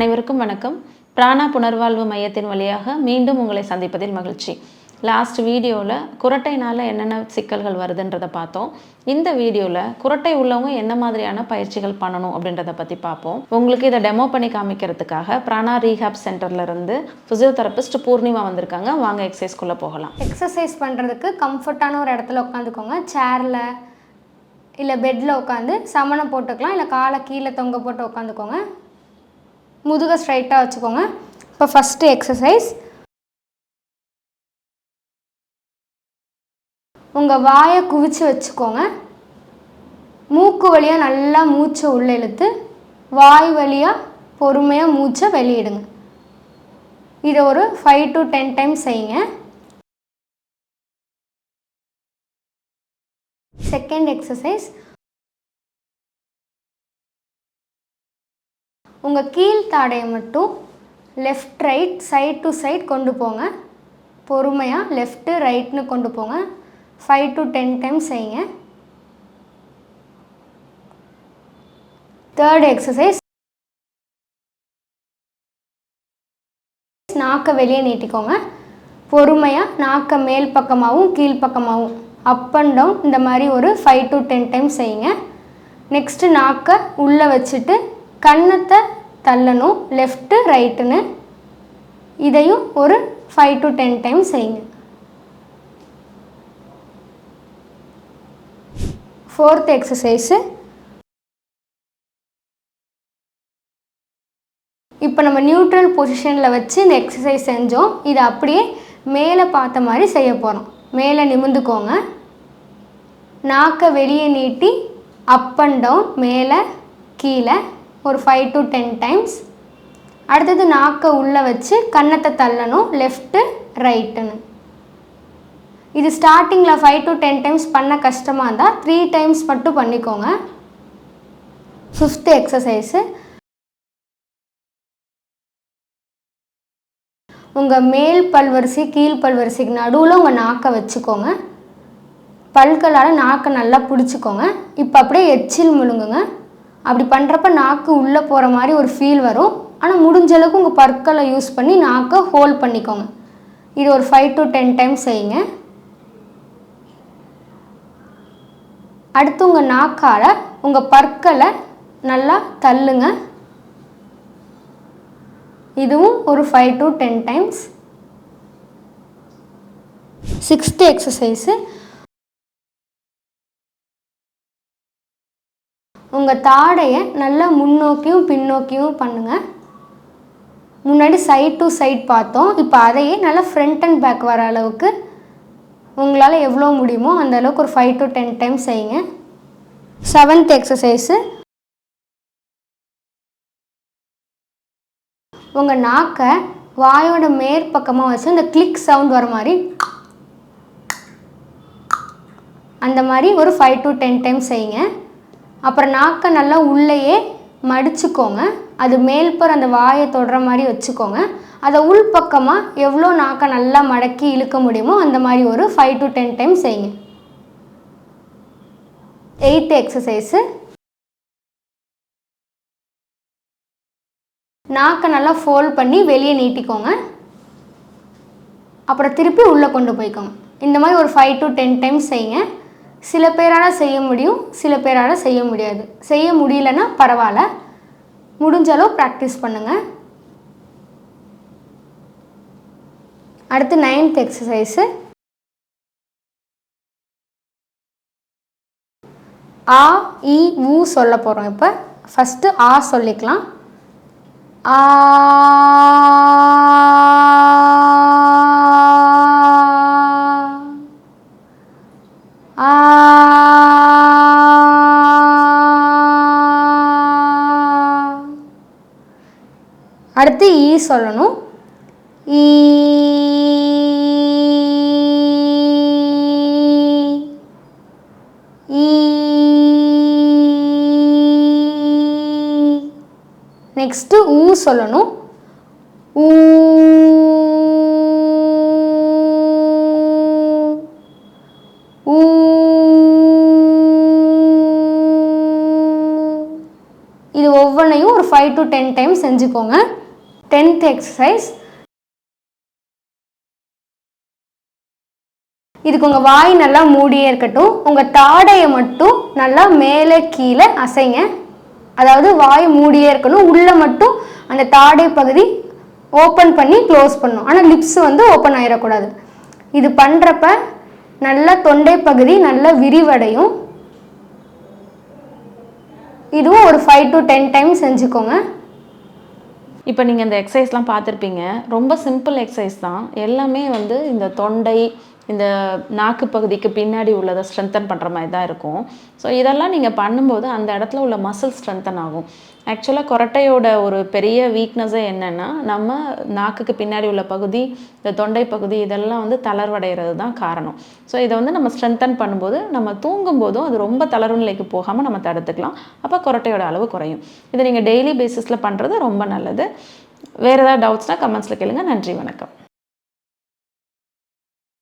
அனைவருக்கும் வணக்கம். பிராணா புனர்வாழ்வு மையத்தின் வழியாக மீண்டும் உங்களை சந்திப்பதில் மகிழ்ச்சி. லாஸ்ட் வீடியோவில் குரட்டைனால என்னென்ன சிக்கல்கள் வருதுன்றதை பார்த்தோம். இந்த வீடியோவில் குரட்டை உள்ளவங்க என்ன மாதிரியான பயிற்சிகள் பண்ணணும் அப்படின்றத பற்றி பார்ப்போம். உங்களுக்கு இதை டெமோ பண்ணி காமிக்கிறதுக்காக பிராணா ரீஹாப் சென்டர்லேருந்து ஃபிசியோதெரபிஸ்ட் பூர்ணிமா வந்திருக்காங்க. வாங்க எக்ஸசைஸ்குள்ளே போகலாம். எக்ஸசைஸ் பண்ணுறதுக்கு கம்ஃபர்ட்டான ஒரு இடத்துல உட்காந்துக்கோங்க. சேரில் இல்லை பெட்டில் உட்காந்து சமணம் போட்டுக்கலாம். இல்லை காலை கீழே தொங்க போட்டு உட்காந்துக்கோங்க. முதுகை ஸ்ட்ரைட்டாக வச்சுக்கோங்க. இப்போ ஃபஸ்ட்டு எக்ஸசைஸ் உங்கள் வாயை குவிச்சு வச்சுக்கோங்க. மூக்கு வழியாக நல்லா மூச்சை உள்ளே இழுத்து வாய் வழியாக பொறுமையாக மூச்சை வெளியிடுங்க. இதை ஒரு ஃபைவ் டு டென் டைம்ஸ் செய்யுங்க. செகண்ட் எக்ஸசைஸ் உங்கள் கீழ்த்தாடையை மட்டும் left right side to side கொண்டு போங்க. பொறுமையாக லெஃப்ட்டு ரைட்னு கொண்டு போங்க. ஃபைவ் டு டென் டைம்ஸ் செய்யுங்க. தேர்ட் எக்ஸசைஸ் நாக்கை வெளியே நீட்டிக்கோங்க. பொறுமையாக நாக்கை மேல் பக்கமாகவும் கீழ்ப்பக்கமாகவும் அப் அண்ட் டவுன் இந்த மாதிரி ஒரு ஃபைவ் டு டென் டைம்ஸ் செய்யுங்க. நெக்ஸ்ட்டு நாக்கை உள்ளே வச்சுட்டு கன்னத்தை தள்ளணும் லெஃப்ட்டு ரைட்டுன்னு இதையும் ஒரு ஃபைவ் டு டென் டைம் செய்யுங்க. ஃபோர்த் எக்ஸசைஸு இப்போ நம்ம நியூட்ரல் பொசிஷனில் வச்சு இந்த எக்ஸசைஸ் செஞ்சோம். இதை அப்படியே மேலே பார்த்த மாதிரி செய்ய போகிறோம் மேலே நிமிந்துக்கோங்க நாக்கை வெளியே நீட்டி அப் அண்ட் டவுன் மேலே கீழே. ஒரு ஃபைவ் டு டென் டைம்ஸ் அடுத்தது நாக்கை உள்ளே வச்சு கன்னத்தை தள்ளணும் லெஃப்ட்டு ரைட்டுன்னு இது ஸ்டார்டிங்கில் ஃபைவ் டு டென் டைம்ஸ் பண்ண கஷ்டமாக இருந்தால் த்ரீ டைம்ஸ் மட்டும் பண்ணிக்கோங்க. ஃபிஃப்த்து எக்ஸசைஸு உங்கள் மேல் பல்வரிசை கீழ் பல்வரிசைக்கு நடுவில் உங்கள் நாக்கை வச்சுக்கோங்க. பல்களால் நாக்கை நல்லா பிடிச்சிக்கோங்க. இப்போ அப்படியே எச்சில் முழுங்குங்க. அப்படி பண்ணுறப்ப நாக்கு உள்ளே போகிற மாதிரி ஒரு ஃபீல் வரும். ஆனால் முடிஞ்ச அளவுக்கு உங்கள் பற்களை யூஸ் பண்ணி நாக்கை ஹோல்ட் பண்ணிக்கோங்க. இது ஒரு ஃபைவ் டு டென் டைம்ஸ் செய்யுங்க. அடுத்து உங்கள் நாக்கால் உங்கள் பற்களை நல்லா தள்ளுங்க. இதுவும் ஒரு five to ten times sixth exercise உங்கள் தாடையை நல்லா முன்னோக்கியும் பின்னோக்கியும் பண்ணுங்கள் முன்னாடி சைட் டு சைட் பார்த்தோம். இப்போ அதையே நல்லா ஃப்ரண்ட் அண்ட் பேக் வர அளவுக்கு உங்களால் எவ்வளோ முடியுமோ அந்த அளவுக்கு ஒரு ஃபைவ் டு டென் டைம்ஸ் செய்யுங்க. செவன்த் எக்ஸசைஸு உங்கள் நாக்கை வாயோட மேற்பக்கமாக வச்சு இந்த கிளிக் சவுண்ட் வர மாதிரி அந்த மாதிரி ஒரு ஃபைவ் டு டென் டைம்ஸ் செய்யுங்க. அப்புறம் நாக்கை நல்லா உள்ளேயே மடிச்சுக்கோங்க. அது மேல்புற அந்த வாயை தொடுற மாதிரி வச்சுக்கோங்க. அதை உள்பக்கமாக எவ்வளோ நாக்கை நல்லா மடக்கி இழுக்க முடியுமோ அந்த மாதிரி ஒரு ஃபைவ் டு டென் டைம் செய்யுங்க. எயித்து எக்ஸசைஸு நாக்கை நல்லா ஃபோல்ட் பண்ணி வெளியே நீட்டிக்கோங்க. அப்புறம் திருப்பி உள்ளே கொண்டு போய்க்கோங்க. இந்த மாதிரி ஒரு ஃபைவ் டு டென் டைம்ஸ் செய்யுங்க. சில பேரால் செய்ய முடியும் சில பேரால் செய்ய முடியாது. செய்ய முடியலன்னா பரவாயில்ல. முடிஞ்ச அளவு ப்ராக்டிஸ் பண்ணுங்கள் அடுத்து நைன்த் எக்ஸசைஸு ஆ இ ஊ சொல்ல போகிறோம் இப்போ. ஃபஸ்ட்டு ஆ சொல்லிக்கலாம். ஆ அடுத்து ஈ சொல்லணும். ஈ. ஈ. நெக்ஸ்ட்டு ஊ சொல்லணும். ஊ. ஊ ஒவ்வொன்றையும் ஒரு ஃபைவ் டு டென் டைம் செஞ்சுக்கோங்க. டென்த் எக்ஸசைஸ் இதுக்கு உங்கள் வாய் நல்லா மூடியே இருக்கட்டும். உங்கள் தாடையை மட்டும் நல்லா மேலே கீழே அசைங்க. அதாவது வாய் மூடியே இருக்கணும். உள்ளே மட்டும் அந்த தாடை பகுதி ஓப்பன் பண்ணி க்ளோஸ் பண்ணும் ஆனால் லிப்ஸ் வந்து ஓப்பன் ஆகிடக்கூடாது இது பண்ணுறப்ப நல்லா தொண்டை பகுதி நல்லா விரிவடையும். இதுவும் ஒரு ஃபைவ் டு டென் டைம் செஞ்சுக்கோங்க. இப்போ நீங்கள் இந்த எக்ஸசைஸ்லாம் பார்த்துருப்பீங்க. ரொம்ப சிம்பிள் எக்ஸசைஸ் தான். எல்லாமே வந்து இந்த தொண்டை இந்த நாக்கு பகுதிக்கு பின்னாடி உள்ளதை ஸ்ட்ரென்தன் பண்ணுற மாதிரி தான் இருக்கும். ஸோ இதெல்லாம் நீங்கள் பண்ணும்போது அந்த இடத்துல உள்ள மசில் ஸ்ட்ரென்தன் ஆகும். ஆக்சுவலாக கொரட்டையோட ஒரு பெரிய வீக்னஸே என்னென்னா நம்ம நாக்குக்கு பின்னாடி உள்ள பகுதி இந்த தொண்டை பகுதி இதெல்லாம் வந்து தளர்வடைகிறது தான் காரணம். ஸோ இதை வந்து நம்ம ஸ்ட்ரென்தன் பண்ணும்போது நம்ம தூங்கும்போதும் அது ரொம்ப தளர்வு நிலைக்கு போகாமல் நம்ம தடுத்துக்கலாம். அப்போ கொரட்டையோட அளவு குறையும். இதை நீங்கள் டெய்லி பேசிஸில் பண்ணுறது ரொம்ப நல்லது. வேறு ஏதாவது டவுட்ஸ்னால் கமெண்ட்ஸில் கேளுங்கள் நன்றி வணக்கம்.